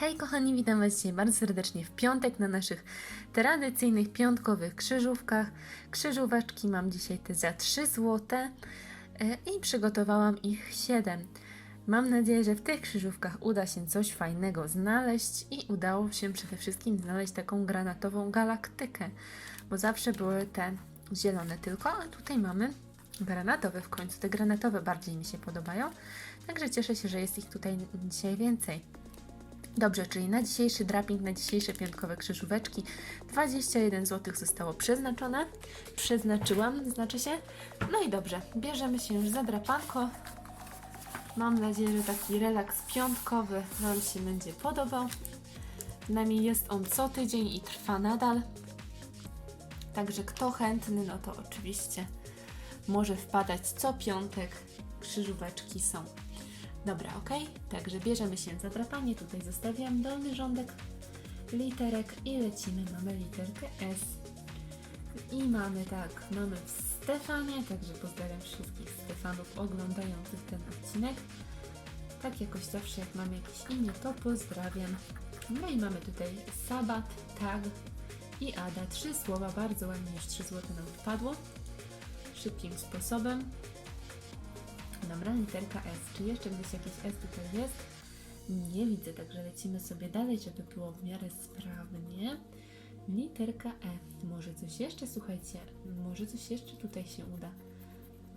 Hej kochani, witam Was dzisiaj bardzo serdecznie w piątek na naszych tradycyjnych piątkowych krzyżówkach. Krzyżóweczki mam dzisiaj te za 3 zł i przygotowałam ich 7. Mam nadzieję, że w tych krzyżówkach uda się coś fajnego znaleźć i udało się przede wszystkim znaleźć taką granatową galaktykę, bo zawsze były te zielone tylko, a tutaj mamy granatowe w końcu. Te granatowe bardziej mi się podobają, także cieszę się, że jest ich tutaj dzisiaj więcej. Dobrze, czyli na dzisiejszy draping, na dzisiejsze piątkowe krzyżóweczki 21 zł zostało przeznaczone. Przeznaczyłam, znaczy się. No i dobrze, bierzemy się już za drapanko. Mam nadzieję, że taki relaks piątkowy Wam się będzie podobał. Przynajmniej jest on co tydzień i trwa nadal. Także kto chętny, no to oczywiście może wpadać co piątek. Krzyżóweczki są. Dobra, ok? Także bierzemy się za drapanie. Tutaj zostawiam dolny rządek literek i lecimy. Mamy literkę S. I mamy tak, mamy w Stefanie, także pozdrawiam wszystkich Stefanów oglądających ten odcinek. Tak jakoś zawsze jak mamy jakieś imię, to pozdrawiam. No i mamy tutaj Sabat, Tag i Ada. Trzy słowa, bardzo ładnie, już 3 zł nam wpadło. Szybkim sposobem. Dobra, literka S. Czy jeszcze gdzieś jakieś S tutaj jest? Nie widzę, także lecimy sobie dalej, żeby było w miarę sprawnie. Literka E. Może coś jeszcze, słuchajcie, może coś jeszcze tutaj się uda.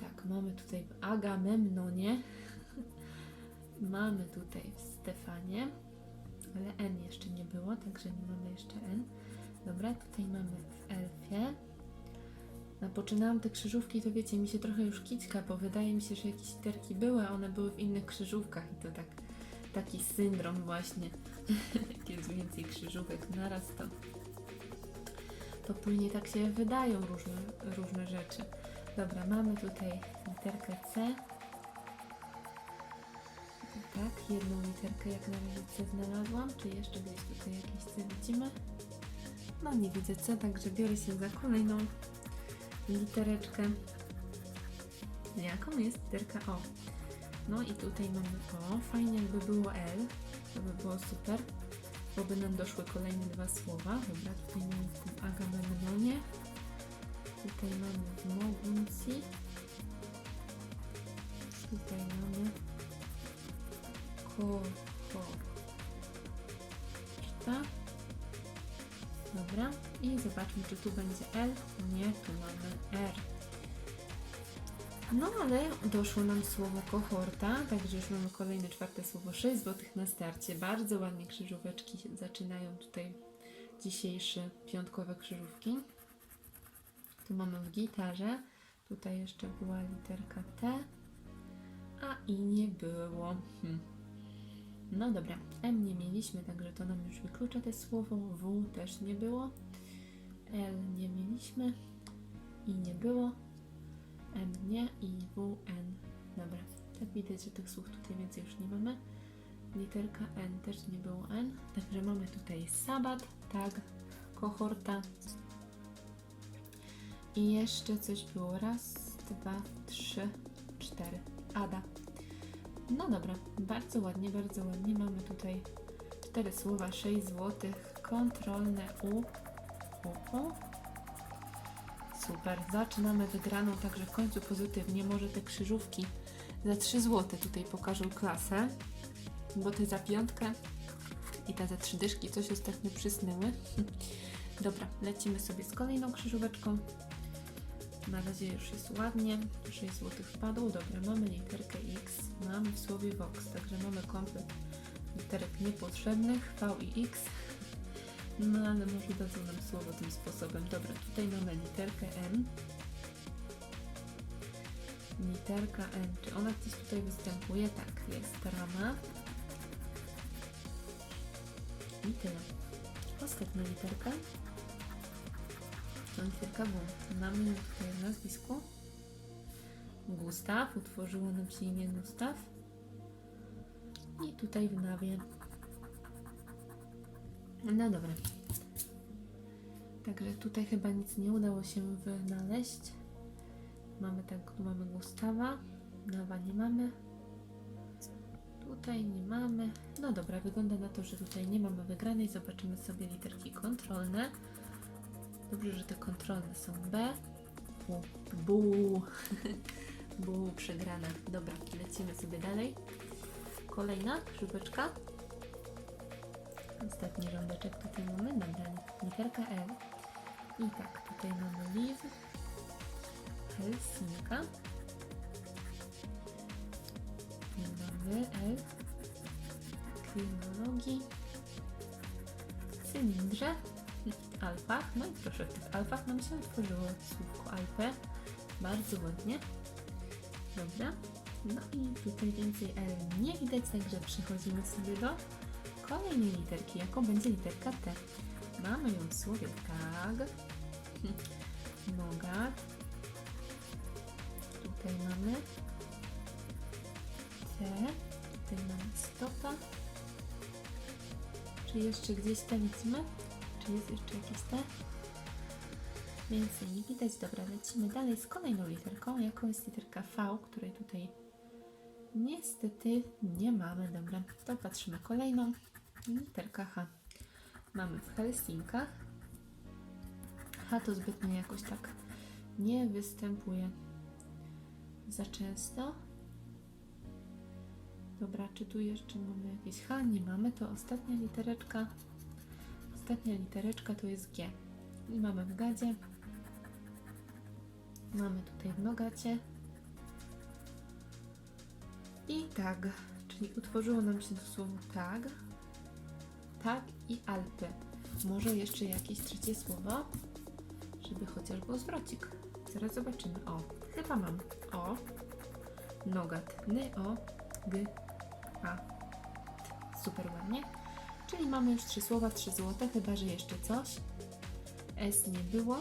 Tak, mamy tutaj w Agamemnonie. mamy tutaj w Stefanie, ale N jeszcze nie było, także nie mamy jeszcze N. Dobra, tutaj mamy w Elfie. Napoczynałam te krzyżówki, to wiecie, mi się trochę już kićka, bo wydaje mi się, że jakieś literki były, one były w innych krzyżówkach i to tak, taki syndrom właśnie. Jak jest więcej krzyżówek naraz, to, to później tak się wydają różne, różne rzeczy. Dobra, mamy tutaj literkę C. Tak, jedną literkę jak na razie C znalazłam. Czy jeszcze gdzieś tutaj jakieś C widzimy? No nie widzę C, także biorę się za kolejną litereczkę. Jaką jest literka O? No i tutaj mamy O. Fajnie jakby było L. To by było super. Bo by nam doszły kolejne dwa słowa. Dobra, tutaj mamy w Agamemnonie. Tutaj mamy w Moguncji. Tutaj mamy Ko, ko. Czta. Dobra, i zobaczmy, czy tu będzie L. Nie, tu mamy R. No ale doszło nam słowo kohorta, także już mamy kolejne czwarte słowo 6 zł na starcie. Bardzo ładnie krzyżóweczki zaczynają tutaj dzisiejsze piątkowe krzyżówki. Tu mamy w gitarze, tutaj jeszcze była literka T, a i nie było. Hm. No dobra, M nie mieliśmy, także to nam już wyklucza te słowo. W też nie było. L nie mieliśmy. I nie było. M nie i W, N. Dobra, tak widać, że tych słów tutaj więcej już nie mamy. Literka N też nie było N. Także mamy tutaj sabat, tag, kohorta. I jeszcze coś było. Raz, dwa, trzy, cztery. Ada. No dobra, bardzo ładnie, bardzo ładnie. Mamy tutaj cztery słowa, 6 zł, kontrolne U, U. Super, zaczynamy wygraną, także w końcu pozytywnie. Może te krzyżówki za 3 zł tutaj pokażą klasę, bo te za piątkę i te za trzy dyszki coś ostatnio przysnęły. Dobra, lecimy sobie z kolejną krzyżóweczką. Na razie już jest ładnie. 6 zł wpadło. Dobra, mamy literkę X. Mamy w słowie Vox, także mamy komplet literek niepotrzebnych V i X. No ale może dadzą nam słowo tym sposobem. Dobra, tutaj mamy literkę N. Literka N. Czy ona gdzieś tutaj występuje? Tak, jest rama. I tyle. Ostatnia literka. To literka W. Mamy tutaj w nazwisku Gustaw. Utworzyło nam się imię Gustaw. I tutaj w nawie. No dobra. Także tutaj chyba nic nie udało się wynaleźć. Mamy tak, tu mamy Gustawa. Nawa nie mamy. Tutaj nie mamy. No dobra, wygląda na to, że tutaj nie mamy wygranej. Zobaczymy sobie literki kontrolne. Dobrze, że te kontrolne są B. Bu. Bu. Bu, przegrana. Dobra, lecimy sobie dalej. Kolejna krzyżóweczka. Ostatni rządeczek tutaj mamy. Dobra, literka L. I tak, tutaj mamy Liv. Helsinka. I mamy L. Krynologii. Cylindrze. Alpach. No i proszę, w tych Alpach nam się otworzyło słówko Alpę. Bardzo ładnie. Dobra. No i tutaj więcej L nie widać, także przechodzimy sobie do kolejnej literki, jaką będzie literka T. Mamy ją w słowie tag, noga. Tutaj mamy T, tutaj mamy stopa. Czy jeszcze gdzieś T widzimy? Czy jest jeszcze jakieś T? Więcej nie widać. Dobra, lecimy dalej z kolejną literką, jaką jest literka V, której tutaj niestety nie mamy. Dobra, to patrzymy kolejną. Literka H. Mamy w Helsinkach. H to zbytnio jakoś tak nie występuje za często. Dobra, czy tu jeszcze mamy jakieś H? Nie mamy. To ostatnia litereczka. Ostatnia litereczka to jest G. I mamy w gadzie. Mamy tutaj w nogacie. I tag, czyli utworzyło nam się to słowo tag. Tag i Alpy. Może jeszcze jakieś trzecie słowo, żeby chociaż był zwrocik. Zaraz zobaczymy. O, chyba mam. O, nogat. Ny, o, g, a. Super ładnie. Czyli mamy już trzy słowa, trzy złote, chyba że jeszcze coś. S nie było.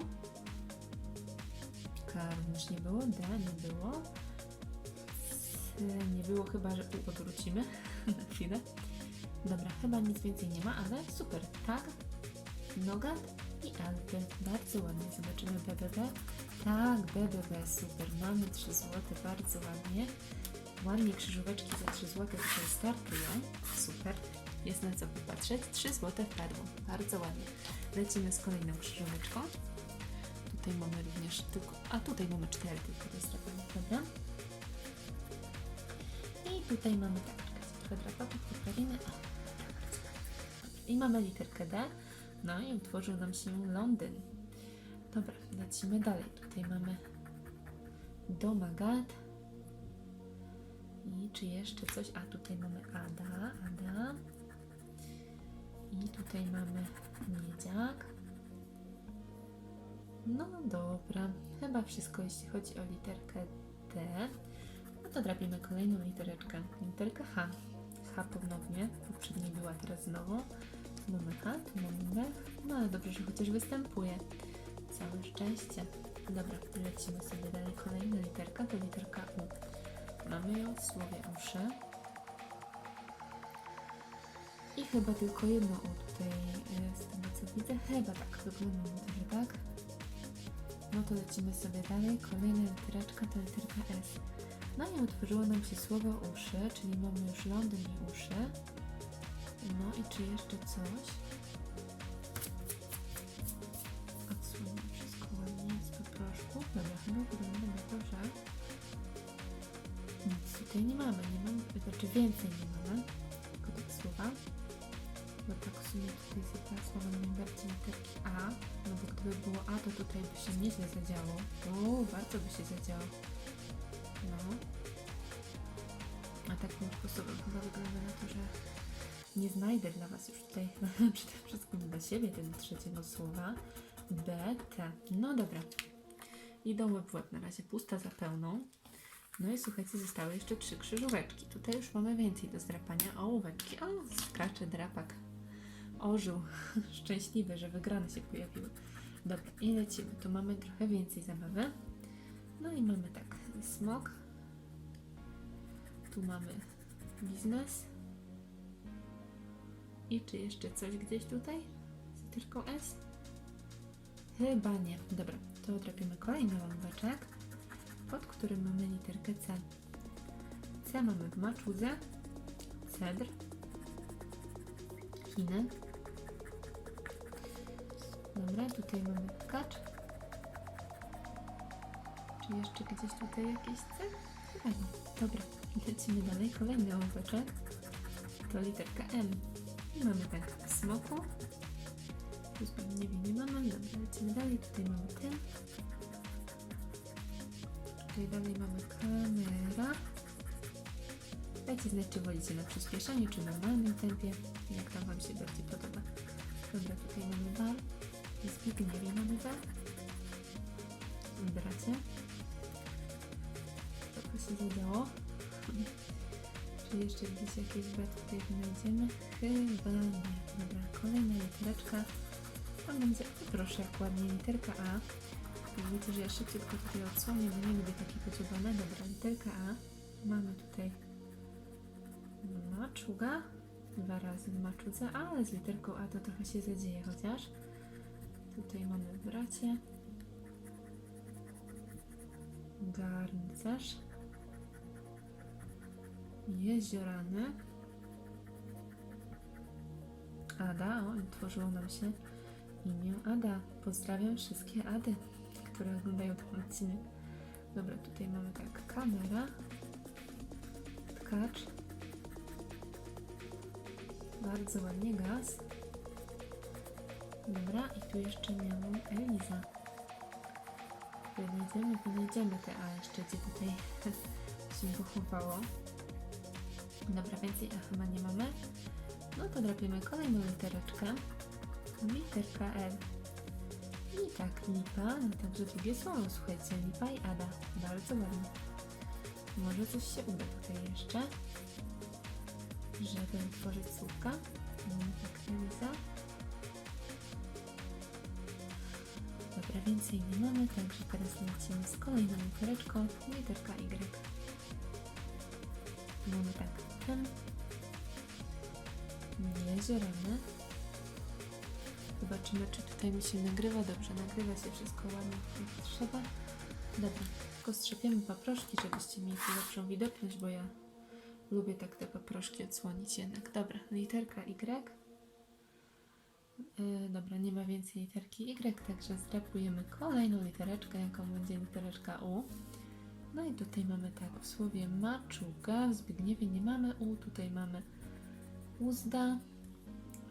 K również nie było. D nie było. C nie było, chyba że U odwrócimy. Na chwilę. Dobra, chyba nic więcej nie ma, ale super. Tak, Nogat i Alpy. Bardzo ładnie. Zobaczymy BBB. Tak, BBB, super. Mamy 3 złote, bardzo ładnie. Ładnie krzyżóweczki za 3 złote tutaj startują. Super. Jest na co popatrzeć. 3 złote wpadło. Bardzo ładnie. Lecimy z kolejną krzyżóweczką. Tutaj mamy również tylko... A tutaj mamy 4 tylko do zrobienia. Dobra. I tutaj mamy tak, trochę drapatów poprawimy. I mamy literkę D. No i utworzył nam się Londyn. Dobra, lecimy dalej. Tutaj mamy Domagat. I czy jeszcze coś? A tutaj mamy Ada, Ada. I tutaj mamy Miedziak. No dobra, chyba wszystko jeśli chodzi o literkę D. No to drapimy kolejną litereczkę. Literkę H. H ponownie, poprzedniej była teraz znowu. Mamy H, tu mamy B. No ale dobrze, że chociaż występuje. Całe szczęście. Dobra, lecimy sobie dalej. Kolejna literka to literka U. Mamy ją w słowie uszy. I chyba tylko jedno U tutaj e, z tego co widzę. Chyba tak, wygląda na to, że tak. No to lecimy sobie dalej. Kolejna litereczka to literka S. No i utworzyło nam się słowo uszy, czyli mamy już Londyn i uszy. No i czy jeszcze coś? Odsłonię wszystko ładnie z poproszku. Dobra, chyba wygląda na to, że nic tutaj nie mamy. Nie mamy, znaczy więcej nie mamy tylko tych słowa. Bo tak w sumie tutaj jednego słowa najbardziej literki A. No bo gdyby było A, to tutaj by się nieźle zadziało. O, bardzo by się zadziało. No. A takim sposobem chyba wygląda na to, że nie znajdę dla Was już tutaj przede wszystkim dla siebie tego trzeciego słowa. B, T. No dobra. Idą łeb w łeb na razie, pusta za pełną. No i słuchajcie, zostały jeszcze trzy krzyżóweczki. Tutaj już mamy więcej do zdrapania. Ołóweczki. O, skacze drapak. Ożył. Szczęśliwy, że wygrane się pojawiły. Dobra, i lecimy. Tu mamy trochę więcej zabawy. No i mamy tak, smok. Tu mamy biznes. I czy jeszcze coś gdzieś tutaj? Z literką S? Chyba nie. Dobra, to trafimy kolejny łąbeczek, pod którym mamy literkę C. C mamy w maczudze. Cedr. Chiny. Dobra, tutaj mamy tkacz. Czy jeszcze gdzieś tutaj jakieś C? Chyba nie. Dobra, lecimy dalej. Kolejny ołóweczek. To literka M. I mamy tak smoku. Tu nie wiem, nie mamy. Dobra, lecimy dalej. Tutaj mamy ten. Tutaj dalej mamy kamera. Dajcie znać, czy wolicie na przyspieszeniu, czy normalnym tempie. Jak tam Wam się bardziej podoba. Dobra, tutaj mamy bar. Zbigniewie mamy bar. Wybracie. Trochę się zadziało. Czy jeszcze gdzieś jakieś tutaj znajdziemy? Chyba nie. Dobra, kolejna litereczka. Tam będzie, proszę, jak ładnie, literka A. Wiecie, że ja szybciutko tutaj odsłonię, bo nie lubię takie podzielone. Dobra, literka A. Mamy tutaj maczuga. Dwa razy w maczudze, ale z literką A to trochę się zadzieje chociaż. Tutaj mamy bracie. Garncarz. Jeziorany. Ada, o, utworzyło nam się imię Ada. Pozdrawiam wszystkie Ady, które oglądają ten odcinek. Dobra, tutaj mamy tak, kamera, tkacz, bardzo ładnie gaz. Dobra, i tu jeszcze miałam Eliza. Wynajdziemy, wynajdziemy te A jeszcze, gdzie tutaj się pochowało. Dobra, więcej A chyba nie mamy. No to drapiemy kolejną litereczkę. Literka L. I tak, lipa, no także drugie słowo, słuchajcie, lipa i Ada. Bardzo ładnie. Może coś się uda tutaj jeszcze, żeby tworzyć słówka. Mamy tak, Eliza. Dobra, więcej nie mamy, także teraz lecimy z kolejną litereczką, literka Y. Mamy tak, jeziorany. Zobaczymy, czy tutaj mi się nagrywa. Dobrze, nagrywa się wszystko ładnie, jak trzeba. Dobra, tylko strzepiemy paproszki, żebyście mieli lepszą widoczność, bo ja lubię tak te paproszki odsłonić jednak. Dobra, literka Y. Yy, dobra, nie ma więcej literki Y, także zdrapujemy kolejną litereczkę, jaką będzie litereczka U. No i tutaj mamy tak, w słowie maczuga, w Zbigniewie nie mamy U, tutaj mamy uzda.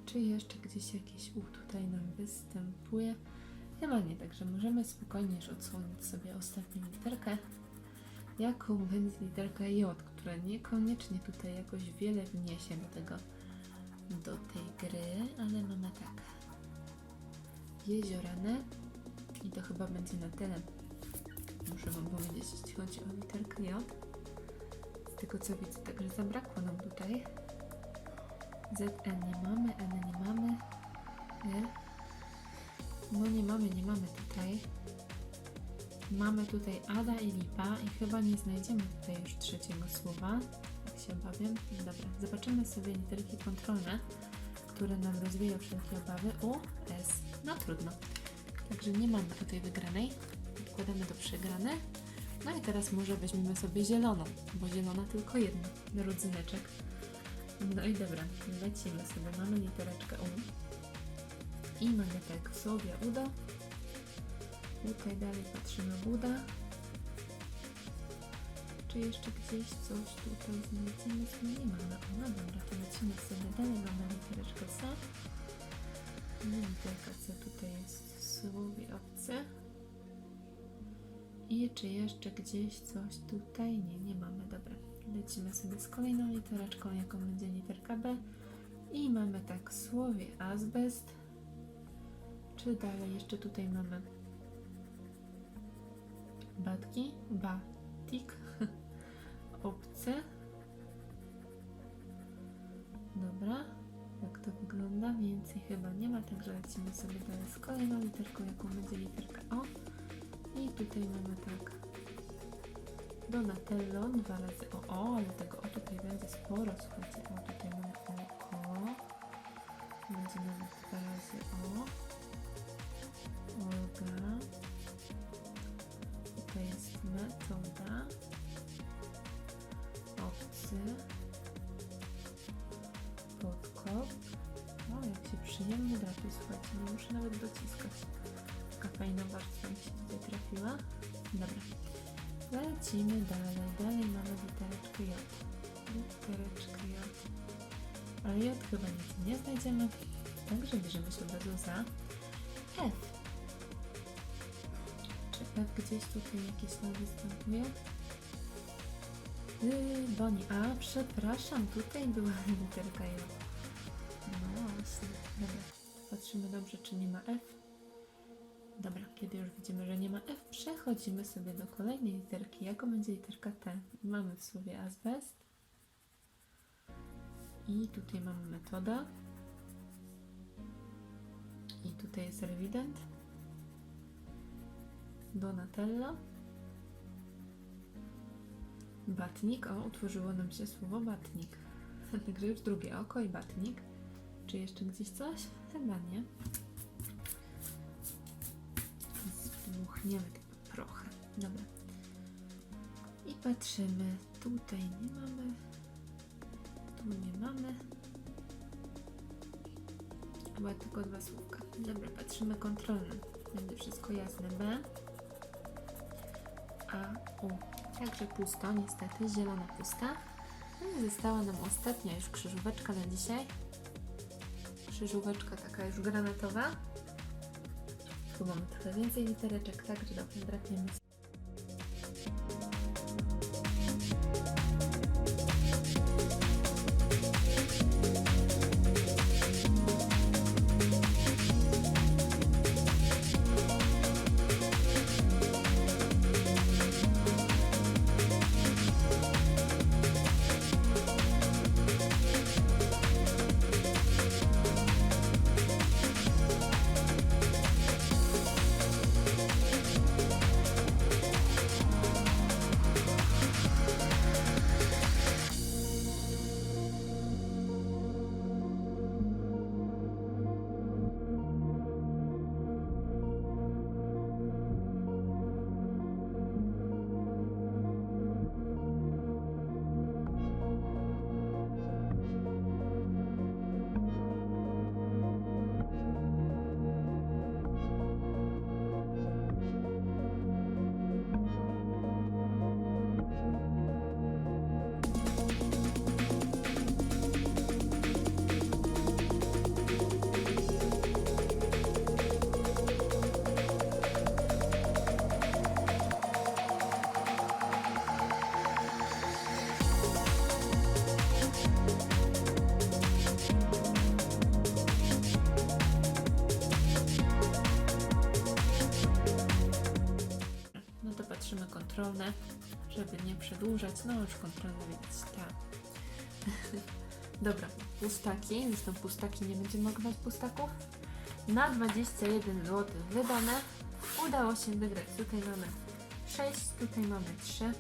Czy jeszcze gdzieś jakieś U tutaj nam występuje? Chyba nie, także możemy spokojnie już odsłonić sobie ostatnią literkę. Jaką będzie literka J, która niekoniecznie tutaj jakoś wiele wniesie do tego, do tej gry, ale mamy tak. Jeziorane i to chyba będzie na tyle. Muszę Wam powiedzieć, jeśli chodzi o literkę J. Z tego co widzę, także zabrakło nam tutaj. ZN nie mamy, N nie mamy. R. No nie mamy, nie mamy tutaj. Mamy tutaj Ada i Lipa i chyba nie znajdziemy tutaj już trzeciego słowa. Tak się obawiam. Dobra, zobaczymy sobie literki kontrolne, które nam rozwieją wszelkie obawy. U, S. No trudno. Także nie mamy tutaj wygranej. Odkładamy do przegrane. No i teraz może weźmiemy sobie zieloną, bo zielona tylko jedna. Rodzyneczek. No i dobra, lecimy sobie. Mamy litereczkę U. I mamy tak w słowie uda. Tutaj dalej patrzymy Buda. Czy jeszcze gdzieś coś tutaj znajdziemy? Co nie mamy. O, no dobra, to lecimy sobie dalej. Mamy litereczkę C. No, literka C tutaj jest w słowie obce. I czy jeszcze gdzieś coś tutaj? Nie, nie mamy. Dobra. Lecimy sobie z kolejną litereczką, jaką będzie literka B. I mamy tak słowie azbest. Czy dalej jeszcze tutaj mamy batki, batik, obcy. Dobra, jak to wygląda? Więcej chyba nie ma, także lecimy sobie dalej z kolejną literką, jaką będzie literka O. Tutaj mamy tak Donatello, dwa razy o O, ale tego O tutaj będzie sporo, słuchajcie, o tutaj mamy oko, będzie nawet dwa razy O, Olga, tutaj jest metoda, obcy, hop. O, jak się przyjemnie drapie, słuchajcie, nie muszę nawet dociskać. Fajna warstwa mi się tutaj trafiła. Dobra. Lecimy dalej. Dalej mamy litereczkę J. Litereczkę J. Ale J chyba nic nie znajdziemy. Także bierzemy się od razu za F. Czy F gdzieś tutaj jakieś nam występuje? Yy, Boni, a przepraszam, tutaj była literka J. No właśnie, dobra. Patrzymy dobrze, czy nie ma F. Dobra, kiedy już widzimy, że nie ma F, przechodzimy sobie do kolejnej literki. Jaką będzie literka T? Mamy w słowie azbest. I tutaj mamy metoda. I tutaj jest rewident. Donatello. Batnik. O, utworzyło nam się słowo batnik. Także już drugie oko i batnik. Czy jeszcze gdzieś coś? Chyba nie. Zdmuchniemy tym prochem. Dobra. I patrzymy. Tutaj nie mamy. Tu nie mamy. Chyba tylko dwa słówka. Dobra, patrzymy kontrolne. Będzie wszystko jasne. B. A, U. Także pusto, niestety. Zielona pusta. No i została nam ostatnia już krzyżóweczka na dzisiaj. Krzyżóweczka taka już granatowa. Tu mamy trochę więcej litereczek, także dobrze, drapniemy No kontrolne, żeby nie przedłużać. No już kontrolne widać, tak. Dobra, pustaki. Zresztą pustaki nie będziemy mogli pustaków. Na 21 zł wydane. Udało się wygrać. Tutaj mamy 6, tutaj mamy 3.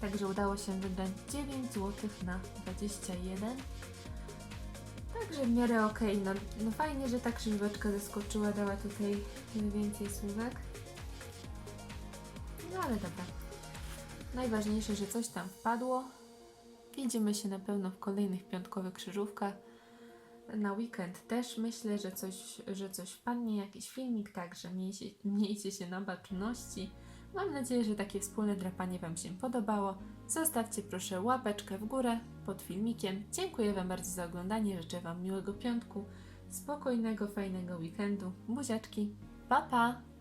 Także udało się wygrać 9 zł na 21. Także w miarę ok. No, no fajnie, że ta krzyżóweczka zaskoczyła, dała tutaj więcej słówek. No ale dobra. Najważniejsze, że coś tam wpadło. Widzimy się na pewno w kolejnych piątkowych krzyżówkach. Na weekend też myślę, że coś, że coś wpadnie, jakiś filmik, także miejcie, miejcie się na baczności. Mam nadzieję, że takie wspólne drapanie Wam się podobało. Zostawcie proszę łapeczkę w górę pod filmikiem. Dziękuję Wam bardzo za oglądanie. Życzę Wam miłego piątku, spokojnego, fajnego weekendu. Buziaczki. Pa, pa!